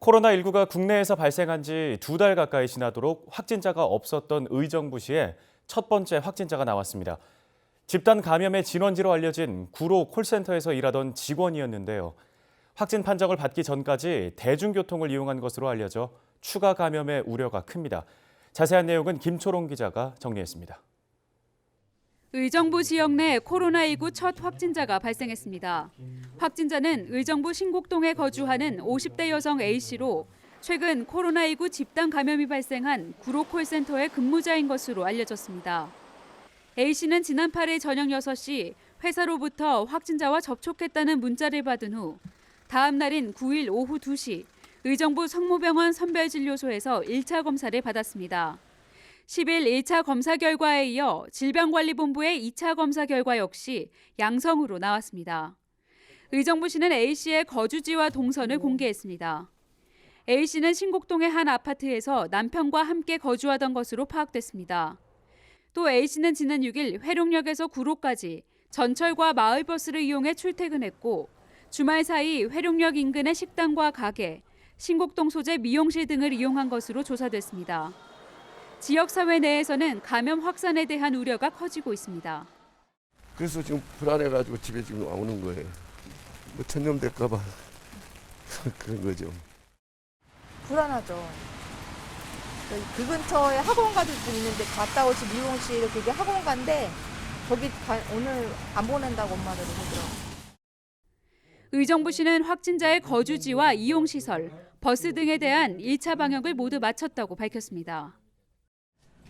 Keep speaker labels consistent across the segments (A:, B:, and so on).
A: 코로나19가 국내에서 발생한 지 두 달 가까이 지나도록 확진자가 없었던 의정부시에 첫 번째 확진자가 나왔습니다. 집단 감염의 진원지로 알려진 구로 콜센터에서 일하던 직원이었는데요. 확진 판정을 받기 전까지 대중교통을 이용한 것으로 알려져 추가 감염의 우려가 큽니다. 자세한 내용은 김초롱 기자가 정리했습니다.
B: 의정부 지역 내 코로나19 첫 확진자가 발생했습니다. 확진자는 의정부 신곡동에 거주하는 50대 여성 A씨로 최근 코로나19 집단 감염이 발생한 구로 콜센터의 근무자인 것으로 알려졌습니다. A씨는 지난 8일 저녁 6시 회사로부터 확진자와 접촉했다는 문자를 받은 후 다음 날인 9일 오후 2시 의정부 성모병원 선별진료소에서 1차 검사를 받았습니다. 10일 1차 검사 결과에 이어 질병관리본부의 2차 검사 결과 역시 양성으로 나왔습니다. 의정부시는 A씨의 거주지와 동선을 공개했습니다. A씨는 신곡동의 한 아파트에서 남편과 함께 거주하던 것으로 파악됐습니다. 또 A씨는 지난 6일 회룡역에서 구로까지 전철과 마을버스를 이용해 출퇴근했고 주말 사이 회룡역 인근의 식당과 가게, 신곡동 소재 미용실 등을 이용한 것으로 조사됐습니다. 지역 사회 내에서는 감염 확산에 대한 우려가 커지고 있습니다.
C: 그래서 지금 불안해가지고 집에 지금 오는 거예요. 뭐 전염될까봐 그런 거죠.
D: 불안하죠. 그 근처에 학원가도 좀 있는데 갔다 오지 미용실 그게 학원가인데 거기 가- 오늘 안 보낸다고 엄마들이 그러더라고요.
B: 의정부시는 확진자의 거주지와 이용시설, 버스 등에 대한 1차 방역을 모두 마쳤다고 밝혔습니다.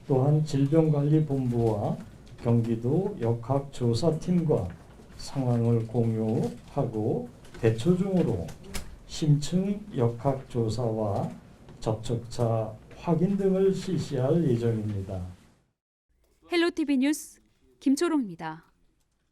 E: 또한 질병관리본부와 경기도 역학조사팀과 상황을 공유하고 대처 중으로 심층 역학조사와 접촉자 확인 등을 실시할 예정입니다.
B: 헬로티비 뉴스 김초롱입니다.